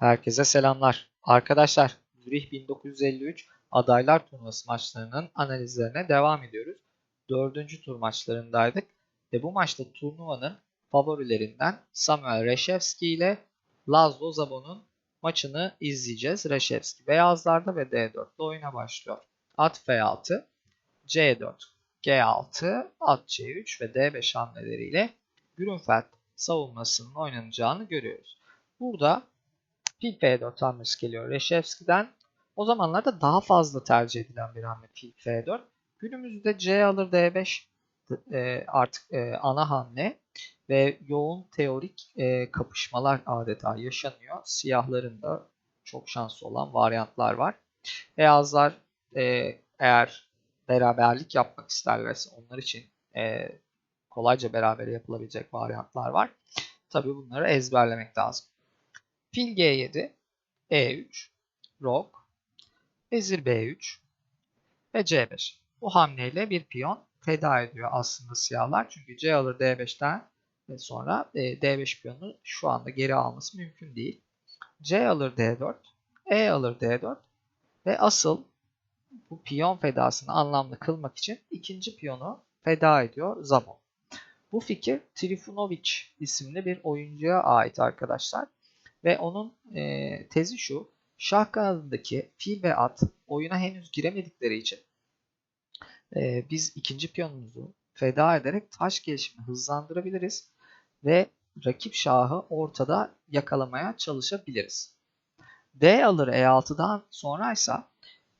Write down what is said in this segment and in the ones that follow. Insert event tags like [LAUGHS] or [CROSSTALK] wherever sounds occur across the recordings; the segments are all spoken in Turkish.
Herkese selamlar. Arkadaşlar, Zürih 1953 adaylar turnuvası maçlarının analizlerine devam ediyoruz. Dördüncü tur maçlarındaydık ve bu maçta turnuvanın favorilerinden Samuel Reşevski ile Lazlo Zabon'un maçını izleyeceğiz. Reşevski beyazlarda ve D4 ile oyuna başlıyor. At F6, C4, G6, at C3 ve D5 hamleleriyle Grünfeld savunmasının oynanacağını görüyoruz. Burada fil F4 hamlesi geliyor Reşevski'den. O zamanlarda daha fazla tercih edilen bir hamle fil F4. Günümüzde C alır D5 e, artık e, ana hamle ve yoğun teorik e, kapışmalar adeta yaşanıyor. Siyahların da çok şanslı olan varyantlar var. Beyazlar e, eğer beraberlik yapmak isterlerse onlar için e, kolayca beraber yapılabilecek varyantlar var. Tabii bunları ezberlemek lazım. Fil G7, E3, Rok, Vezir B3 ve C5. Bu hamleyle bir piyon feda ediyor aslında siyahlar. Çünkü C alır D5'ten ve sonra e, D5 piyonunu şu anda geri alması mümkün değil. C alır D4, E alır D4 ve asıl bu piyon fedasını anlamlı kılmak için ikinci piyonu feda ediyor Zabon. Bu fikir Trifunovic isimli bir oyuncuya ait arkadaşlar. Ve onun e, tezi şu. Şah kanadındaki fil ve at oyuna henüz giremedikleri için e, biz ikinci piyonumuzu feda ederek taş gelişimini hızlandırabiliriz ve rakip şahı ortada yakalamaya çalışabiliriz. D alır E6'dan sonraysa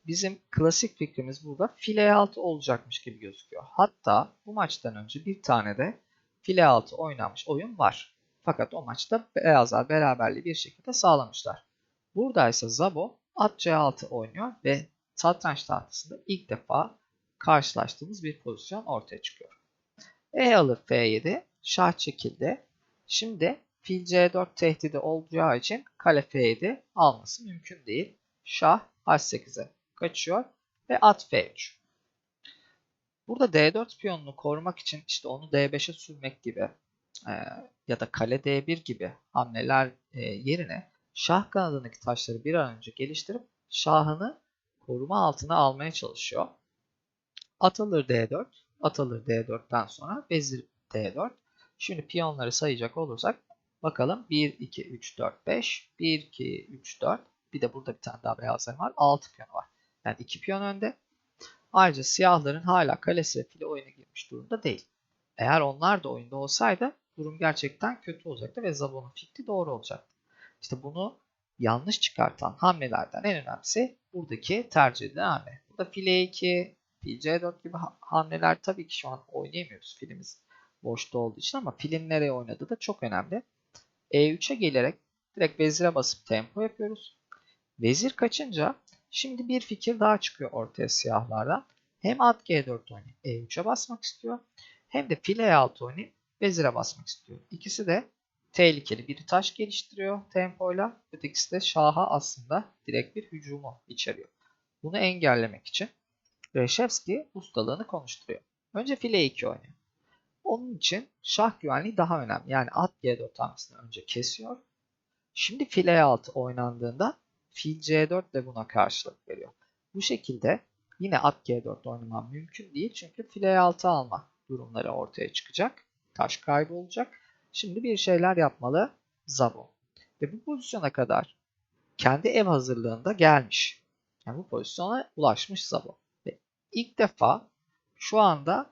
bizim klasik fikrimiz burada fil E6 olacakmış gibi gözüküyor. Hatta bu maçtan önce bir tane de fil E6 oynanmış oyun var. Fakat o maçta beyazlar beraberliği bir şekilde sağlamışlar. Buradaysa Zabo at C6 oynuyor ve satranç tahtasında ilk defa karşılaştığımız bir pozisyon ortaya çıkıyor. E alır F7, şah çekildi. Şimdi fil C4 tehdidi olacağı için kale F7 alması mümkün değil. Şah H8'e kaçıyor ve at F3. Burada D4 piyonunu korumak için işte onu D5'e sürmek gibi e, ya da kale D1 gibi hamleler e, yerine şah kanadındaki taşları bir an önce geliştirip şahını koruma altına almaya çalışıyor. At alır D4, at alır D4'ten sonra vezir D4. Şimdi piyonları sayacak olursak bakalım 1, 2, 3, 4, 5, 1, 2, 3, 4. Bir de burada bir tane daha beyazlar var. 6 piyon var. Yani 2 piyon önde. Ayrıca siyahların hala kalesi ve fili oyuna girmiş durumda değil. Eğer onlar da oyunda olsaydı durum gerçekten kötü olacaktı ve Zabon'un fikri doğru olacaktı. İşte bunu yanlış çıkartan hamlelerden en önemlisi buradaki tercih edilen hamle. Burada file 2, fil C4 gibi hamleler tabii ki şu an oynayamıyoruz filimiz boşta olduğu için ama filin nereye oynadığı da çok önemli. E3'e gelerek direkt vezire basıp tempo yapıyoruz. Vezir kaçınca şimdi bir fikir daha çıkıyor ortaya siyahlardan. Hem at G4 oynayıp E3'e basmak istiyor hem de file E6 oynayıp vezire basmak istiyor. İkisi de tehlikeli. Biri taş geliştiriyor tempoyla. Ötekisi de şaha aslında direkt bir hücumu içeriyor. Bunu engellemek için Reşevski ustalığını konuşturuyor. Önce file 2 oynuyor. Onun için şah güvenliği daha önemli. Yani at G4 hamlesini önce kesiyor. Şimdi file 6 oynandığında fil C4 de buna karşılık veriyor. Bu şekilde yine at G4 oynamam mümkün değil. Çünkü file 6 alma durumları ortaya çıkacak. Taş kaybı olacak. Şimdi bir şeyler yapmalı Zabo. Ve bu pozisyona kadar kendi ev hazırlığında gelmiş. Yani bu pozisyona ulaşmış Zabo. Ve ilk defa şu anda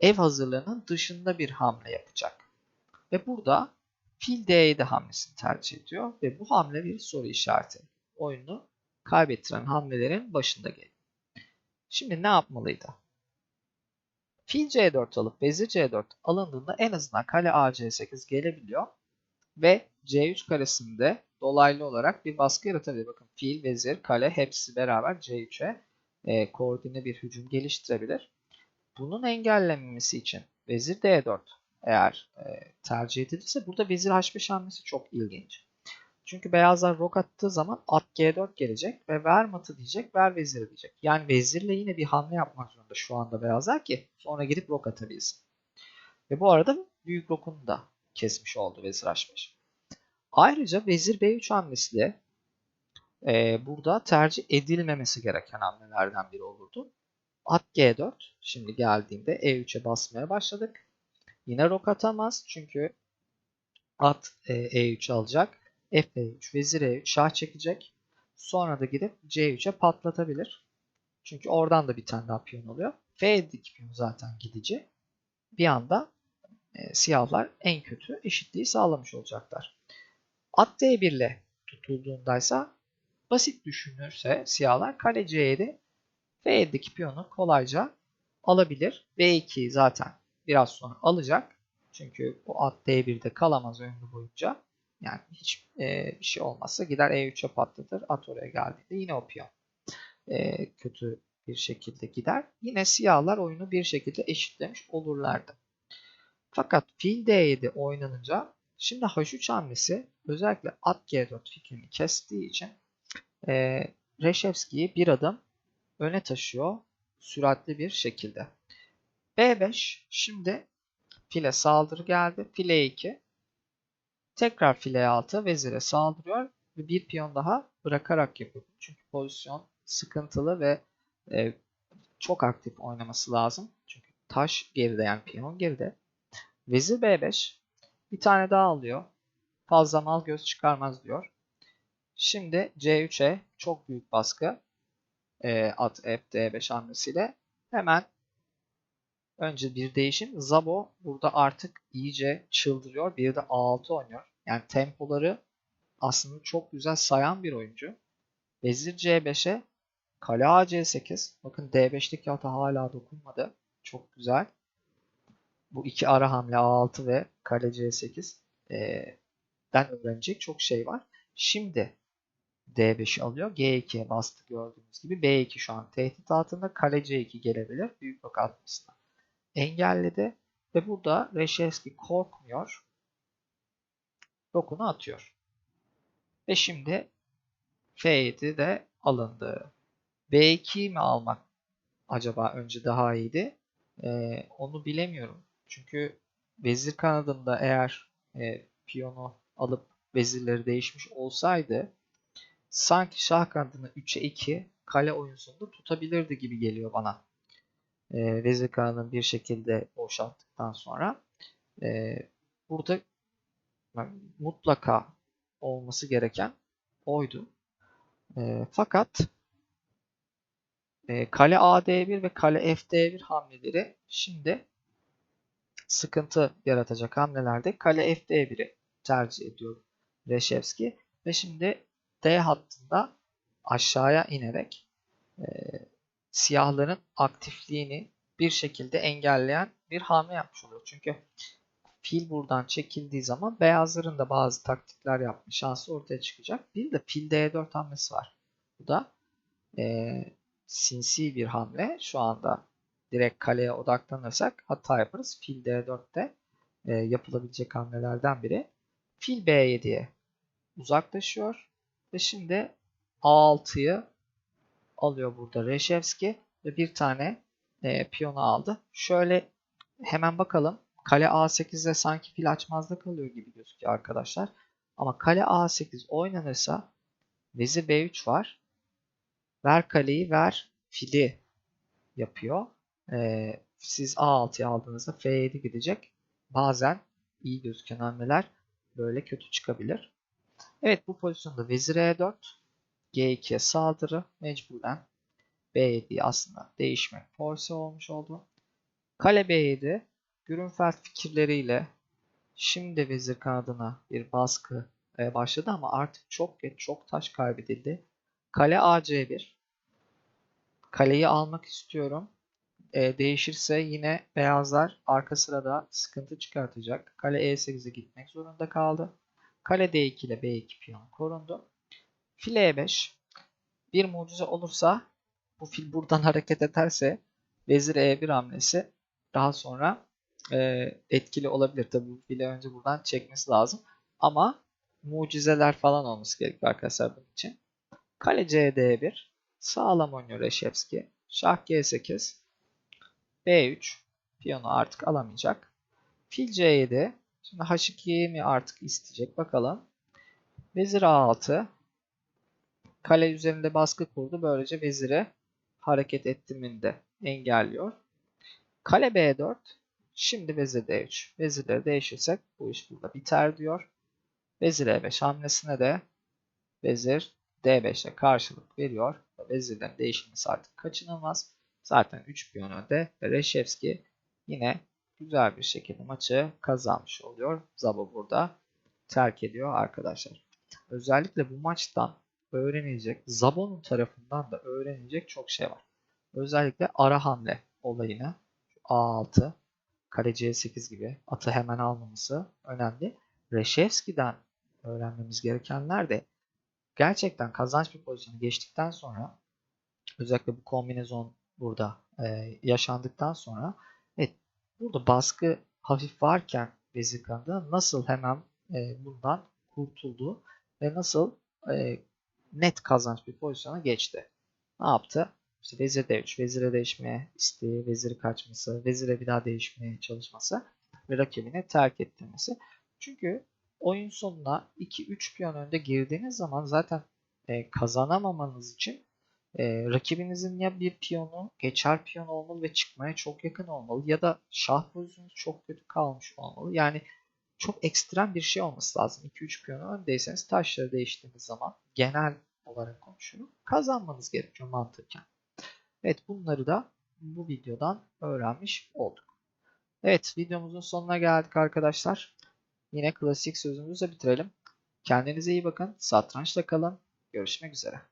ev hazırlığının dışında bir hamle yapacak. Ve burada fil D7 hamlesini tercih ediyor. Ve bu hamle bir soru işareti. Oyunu kaybettiren hamlelerin başında geliyor. Şimdi ne yapmalıydı? Fil C4 alıp vezir C4 alındığında en azından kale AC8 gelebiliyor. Ve C3 karesinde dolaylı olarak bir baskı yaratabilir. Bakın fil, vezir, kale hepsi beraber C3'e e, koordine bir hücum geliştirebilir. Bunun engellenmesi için vezir D4 eğer e, tercih edilirse burada vezir H5 hamlesi çok ilginç. Çünkü beyazlar rok attığı zaman at G4 gelecek ve ver matı diyecek, ver veziri diyecek. Yani vezirle yine bir hamle yapmak zorunda şu anda beyazlar ki sonra gidip rok atabilsin. Ve bu arada büyük rokunu da kesmiş oldu vezir H5. Ayrıca vezir B3 hamlesiyle e, burada tercih edilmemesi gereken hamlelerden biri olurdu. At G4. Şimdi geldiğimde E3'e basmaya başladık. Yine rok atamaz çünkü at e, E3 alacak. F3, vezir E3, şah çekecek. Sonra da gidip C3'e patlatabilir. Çünkü oradan da bir tane daha piyon oluyor. F7'deki piyon zaten gidici. Bir anda e, siyahlar en kötü eşitliği sağlamış olacaklar. At D1 ile tutulduğundaysa basit düşünürse siyahlar kale C7 F7'deki piyonu kolayca alabilir. B2'yi zaten biraz sonra alacak. Çünkü bu at D1'de kalamaz ömrü boyunca. Yani hiç e, bir şey olmazsa gider E3'e patlatır. At oraya geldiğinde yine o piyon e, kötü bir şekilde gider. Yine siyahlar oyunu bir şekilde eşitlemiş olurlardı. Fakat fil D7 oynanınca şimdi H3 hamlesi özellikle at G4 fikrini kestiği için e, Reşevski'yi bir adım öne taşıyor süratli bir şekilde. B5 şimdi file saldırı geldi. File 2 tekrar file 6 vezire saldırıyor ve bir piyon daha bırakarak yapıyor. Çünkü pozisyon sıkıntılı ve e, çok aktif oynaması lazım. Çünkü taş geride yani piyon geride. Vezir B5 bir tane daha alıyor. Fazla mal göz çıkarmaz diyor. Şimdi C3'e çok büyük baskı e, at F D5 hamlesiyle hemen önce bir değişim. Zabo burada artık iyice çıldırıyor. Bir de A6 oynuyor. Yani tempoları aslında çok güzel sayan bir oyuncu. Vezir C5'e kale A C8. Bakın D5'teki hata hala dokunmadı. Çok güzel. Bu iki ara hamle A6 ve kale C8 e, den öğrenecek çok şey var. Şimdi D5'i alıyor. G2'ye bastı gördüğünüz gibi. B2 şu an tehdit altında. Kale C2 gelebilir. Büyük blok atmasına engelledi. Ve burada Reşevski korkmuyor. Dokunu atıyor. Ve şimdi F7 de alındı. B2 mi almak acaba önce daha iyiydi? Ee, onu bilemiyorum. Çünkü vezir kanadında eğer e, piyonu alıp vezirleri değişmiş olsaydı sanki şah kanadını 3'e 2 kale oyunsunda tutabilirdi gibi geliyor bana. E, vezir kanadını bir şekilde boşalttıktan sonra e, burada mutlaka olması gereken oydu. E, fakat e, kale AD1 ve kale FD1 hamleleri şimdi sıkıntı yaratacak hamlelerde kale FD1'i tercih ediyor Reşevski ve şimdi D hattında aşağıya inerek e, siyahların aktifliğini bir şekilde engelleyen bir hamle yapmış oluyor. Çünkü fil buradan çekildiği zaman beyazların da bazı taktikler yapma şansı ortaya çıkacak. Bir de fil D4 hamlesi var. Bu da e, sinsi bir hamle. Şu anda direkt kaleye odaklanırsak hata yaparız. Fil D4'te e, yapılabilecek hamlelerden biri. Fil B7'ye uzaklaşıyor. Ve şimdi A6'yı alıyor burada Reşevski ve bir tane e, piyonu aldı. Şöyle hemen bakalım. Kale A8'de sanki fil açmazda kalıyor gibi gözüküyor arkadaşlar. Ama kale A8 oynanırsa vezir B3 var. Ver kaleyi ver fili yapıyor. Ee, siz A6'ya aldığınızda F7 gidecek. Bazen iyi gözüken hamleler böyle kötü çıkabilir. Evet bu pozisyonda vezir E4 G2'ye saldırı mecburen B7'yi aslında değişmek force olmuş oldu. Kale B7 Grünfeld fikirleriyle şimdi vezir kanadına bir baskı e, başladı ama artık çok geç çok taş kaybedildi. Kale AC1 Kaleyi almak istiyorum. E, değişirse yine beyazlar arka sırada sıkıntı çıkartacak. Kale E8'e gitmek zorunda kaldı. Kale D2 ile B2 piyon korundu. File E5 bir mucize olursa bu fil buradan [LAUGHS] hareket ederse vezir E1 hamlesi daha sonra e, etkili olabilir. Tabi bu önce buradan çekmesi lazım. Ama mucizeler falan olması gerekiyor arkadaşlar bunun için. Kale CD1 sağlam oynuyor Reşevski. Şah G8 B3 piyonu artık alamayacak. Fil C7 Şimdi H2'yi mi artık isteyecek bakalım. Vezir A6 kale üzerinde baskı kurdu. Böylece veziri hareket ettimini de engelliyor. Kale B4. Şimdi vezir D3. Vezirleri değişirsek bu iş burada biter diyor. Vezir E5 hamlesine de vezir D5'e karşılık veriyor. Vezirlerin değişmesi artık kaçınılmaz. Zaten 3 piyon önde ve Reşevski yine güzel bir şekilde maçı kazanmış oluyor. Zabo burada terk ediyor arkadaşlar. Özellikle bu maçtan öğrenilecek, Zabo'nun tarafından da öğrenilecek çok şey var. Özellikle ara hamle olayını A6, kale C8 gibi atı hemen almaması önemli. Reşevski'den öğrenmemiz gerekenler de gerçekten kazanç bir pozisyonu geçtikten sonra özellikle bu kombinezon burada e, yaşandıktan sonra evet burada baskı hafif varken vezir kanadında nasıl hemen e, bundan kurtuldu ve nasıl e, net kazanç bir pozisyona geçti. Ne yaptı? İşte vezir d3, vezire değişmeye isteği, veziri kaçması, vezire bir daha değişmeye çalışması ve rakibini terk ettirmesi. Çünkü oyun sonuna 2-3 piyon önde girdiğiniz zaman zaten e, kazanamamanız için e, rakibinizin ya bir piyonu geçer piyon olmalı ve çıkmaya çok yakın olmalı ya da şah pozisyonunuz çok kötü kalmış olmalı. Yani çok ekstrem bir şey olması lazım. 2-3 piyonu öndeyseniz taşları değiştiğiniz zaman genel olarak konuşuyorum. Kazanmanız gerekiyor mantıken. Evet bunları da bu videodan öğrenmiş olduk. Evet videomuzun sonuna geldik arkadaşlar. Yine klasik sözümüzle bitirelim. Kendinize iyi bakın. Satrançla kalın. Görüşmek üzere.